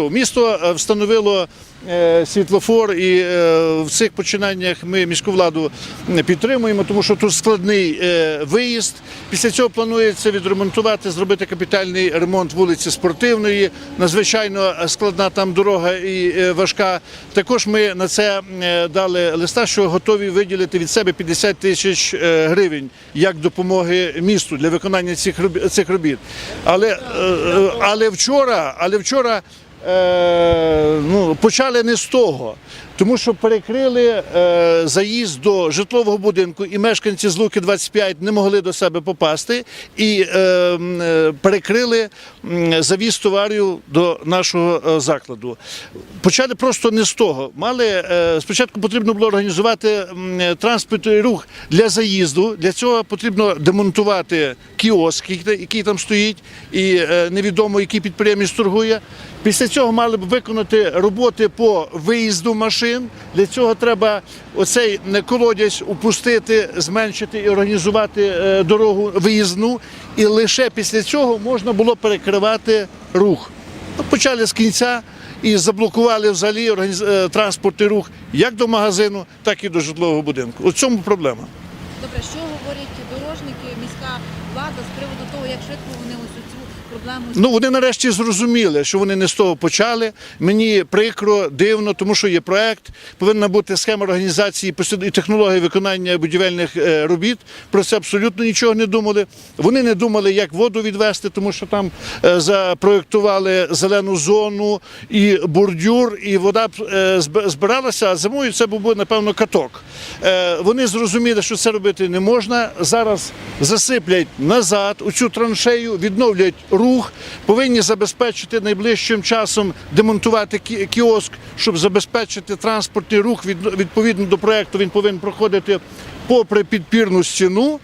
Місто е, встановило е, світлофор, і е, в цих починаннях ми міську владу підтримуємо, тому що тут складний виїзд. Після цього планується відремонтувати, зробити капітальний ремонт вулиці Спортивної. Надзвичайно складна там дорога і важка. Також ми на це дали листа, що готові виділити від себе 50 тисяч гривень як допомоги місту для виконання цих робіт. Але, але вчора, але вчора ну, почали не з того, тому що перекрили е, заїзд до житлового будинку, і мешканці з Луки 25 не могли до себе попасти, і е, е, перекрили завіз товарів до нашого е, закладу. Почали просто не з того. Мали е, спочатку потрібно було організувати е, транспортний рух для заїзду. Для цього потрібно демонтувати кіоск, який- там стоїть, і е, невідомо, який підприємець торгує. Після цього мали б виконати роботи по виїзду машин. Для цього треба оцей е, колодязь упустити, зменшити і організувати е, дорогу виїзну. І лише після цього можна було перекривати рух. Почали з кінця і заблокували взагалі е, транспортний рух як до магазину, так і до житлового будинку. У цьому проблема. Добре, що говорять дорожники, міська влада з приводу того, як швидко вони ось цю проблему Ну вони нарешті зрозуміли, що вони не з того почали. Мені прикро, дивно, тому що є проект, повинна бути схема організації і технології виконання будівельних е, робіт. Про це абсолютно нічого не думали. Вони не думали, як воду відвести, тому що там е, запроектували зелену зону і бордюр, і вода е, зб- збиралася, а зимою це був напевно каток. Е, Вони зрозуміли, що це робити не можна. Зараз засиплять назад у цю траншею, відновлять рух, повинні забезпечити найближчим часом демонтувати кіоск, щоб забезпечити транспортний рух. Відповідно до проекту він повинен проходити попри підпірну стіну.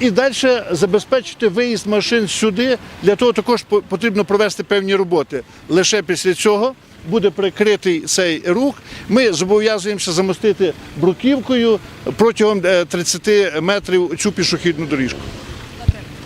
І далі забезпечити виїзд машин сюди. Для того також потрібно провести певні роботи. Лише після цього буде прикритий цей рух. Ми зобов'язуємося замостити бруківкою протягом е, 30 метрів цю пішохідну доріжку.